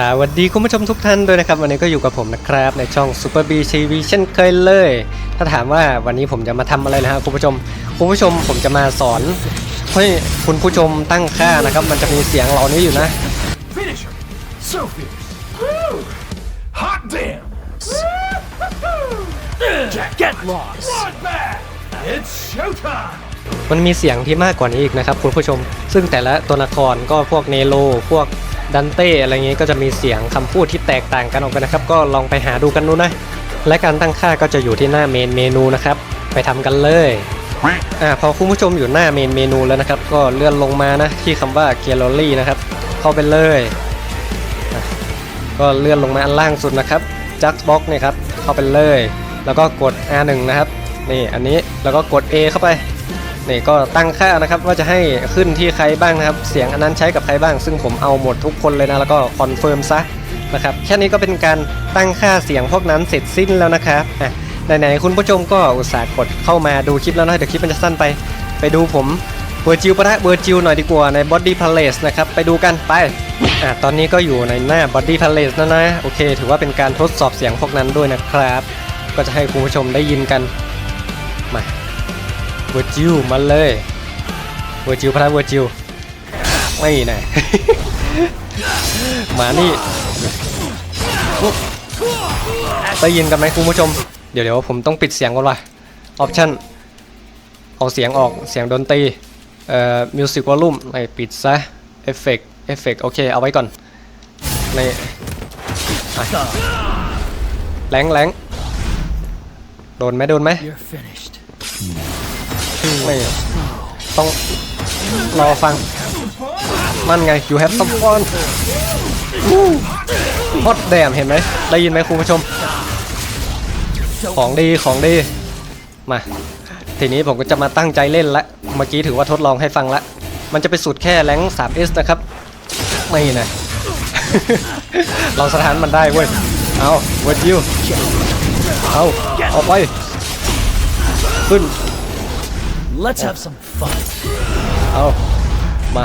สวัสดีคุณผู้ชมทุกท่านด้วยนะครับ วันนี้ก็อยู่กับผมนะครับ ในช่อง Super B TV เช่นเคยเลย ถ้าถามว่าวันนี้ผมจะมาทำอะไรนะฮะคุณผู้ชม คุณผู้ชมผมจะมาสอนให้คุณผู้ชมตั้งค่านะครับ มันจะมีเสียงเหล่านี้อยู่นะ Finisher! So fierce! Woo! Hot damn! Jack, get lost! Bloodbath! It's showtime! มันมีเสียงที่มากกว่านี้อีกนะครับคุณผู้ชม ซึ่งแต่ละตัวละครก็พวกเนโรพวก ดันเต้อะไรเงี้ยก็จะมีเสียงคำพูดที่แตกต่างกันออกไปนะครับ ก็ลองไปหาดูกันดูนะ และการตั้งค่าก็จะอยู่ที่หน้าเมนเมนูนะครับ ไปทำกันเลยอ่าพอคุณผู้ชมอยู่หน้าเมนเมนูแล้วนะครับ ก็เลื่อนลงมานะที่คำว่าแกลเลอรี่นะครับ เข้าไปเลย ก็เลื่อนลงมาอันล่างสุดนะครับจักบ็อกเนี่ยครับเข้าไปเลย แล้วก็กด R1 นะครับนี่อันนี้แล้วก็กด A เข้าไป นี่ก็ตั้งค่านะครับว่าจะให้ขึ้นที่ใครบ้างนะครับ เสียงอันนั้นใช้กับใครบ้าง ซึ่งผมเอาหมดทุกคนเลยนะแล้วก็คอนเฟิร์มซะนะครับแค่นี้ก็เป็นการตั้งค่าเสียงพวกนั้นเสร็จสิ้นแล้วนะครับอะไหนๆคุณผู้ชมก็อุตส่าห์กดเข้ามาดูคลิปแล้วนะเดี๋ยวคลิปมันจะสั้นไป ไปดูผมเวอร์จิวปะทะเวอร์จิวหน่อยดีกว่าใน Body Palace นะครับไปดูกันไปอะตอนนี้ก็อยู่ในหน้า Body Palace แล้วนะโอเค ถือว่าเป็นการทดสอบเสียงพวกนั้นด้วยนะครับ ก็จะให้คุณผู้ชมได้ยินกันมา เวอร์จิวมาเลยเวอร์จิวพระเวอร์จิวไม่นะ มานี่ได้ยินกันไหมคุณผู้ชม เดี๋ยวเดี๋ยวผมต้องปิดเสียงก่อนว่ะออปชั่นเอาเสียงออกเสียงดนตรีเอ่อมิวสิกวอลลุ่มไอปิดซะเอฟเฟกเอฟเฟกโอเคเอาไว้ก่อนในอะแรงแรงโดนไหมโดนไหม ไม่ต้องรอฟัง มันไง you have some fun ฮอตแดมเห็นไหมได้ยินไหมคุณผู้ชม ของดีของดี มา ทีนี้ผมก็จะมาตั้งใจเล่นละ เมื่อกี้ถือว่าทดลองให้ฟังละ มันจะไปสุดแค่แรง 3S นะครับ ไม่นะ เราสถานมันได้เว้ย เอาเวิร์ดยิวเอาเอาไป ขึ้น Let's have some fun. เอามา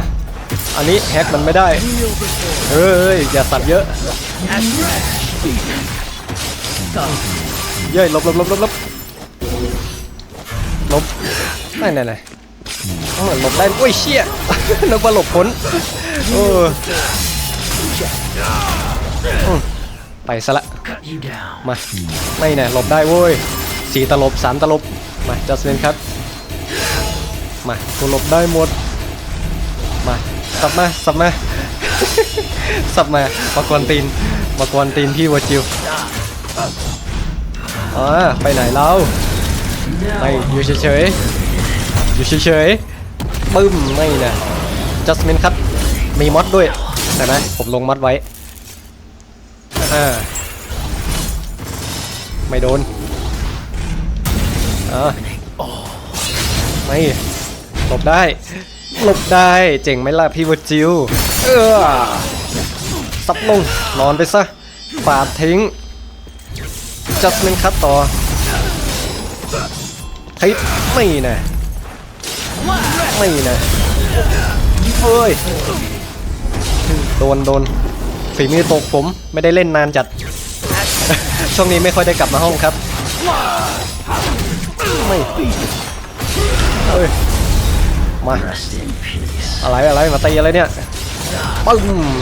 อันนี้แฮกมันไม่ได้ เฮ้ย อย่าสับเยอะเย้ยหลบหลบหลบหลบหลบหลบไม่ไหนไหนเออหลบได้โอ้ยเชี่ยนึกว่าหลบพ้นเอออืมไปซะละ Cut you down. มา ไม่แน่หลบได้เว้ยสี่ตลบสามตลบ มาจัสเนครับ มากูหลบได้หมด มาสับมาสับมา สับมามากวนตีนมากวนตีนพี่วัวจิวอ่าไปไหนเราไม่อยู่เฉยๆอยู่เฉยๆปึ้มไม่นะจัสมินครับมีมอดด้วยแต่นะผมลงมอดไว้อ่าไม่โดนอ่าไม่ ลบได้หลบได้เจ๋งไหมล่ะพี่วัจิวเออซับลงนอนไปซะปาดทิ้งจัสมินคัตต่อเฮ้ยไม่นะไม่นะเฮ้ยโดนโดนฝีมือตกผมไม่ได้เล่นนานจัด ช่วงนี้ไม่ค่อยได้กลับมาห้องครับ ไม่เอ้ย มา อะไรอะไรมาตีอะไรเนี่ยปึ้ม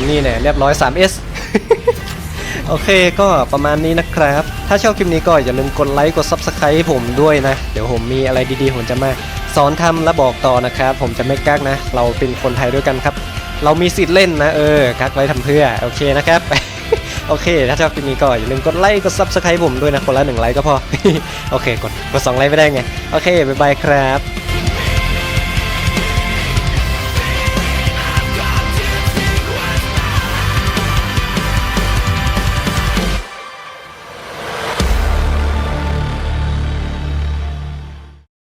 นี่แน่เรียบร้อย 3S โอเคก็ประมาณนี้นะครับ ถ้าชอบคลิปนี้ก็อย่าลืมกดไลค์กด Subscribe ให้ผมด้วยนะ เดี๋ยวผมมีอะไรดีๆ ผมจะมาสอนทำและบอกต่อนะครับ ผมจะไม่กักนะ เราเป็นคนไทยด้วยกันครับ เรามีสิทธิ์เล่นนะ เออ กักไว้ทำเพื่อ โอเคนะครับ โอเค ถ้าชอบคลิปนี้ก็อย่าลืมกดไลค์กด Subscribe ผมด้วยนะ คนละหนึ่งไลค์ก็พอ โอเค กดกดสองไลค์ไม่ได้ไง โอเค บ๊ายบายครับ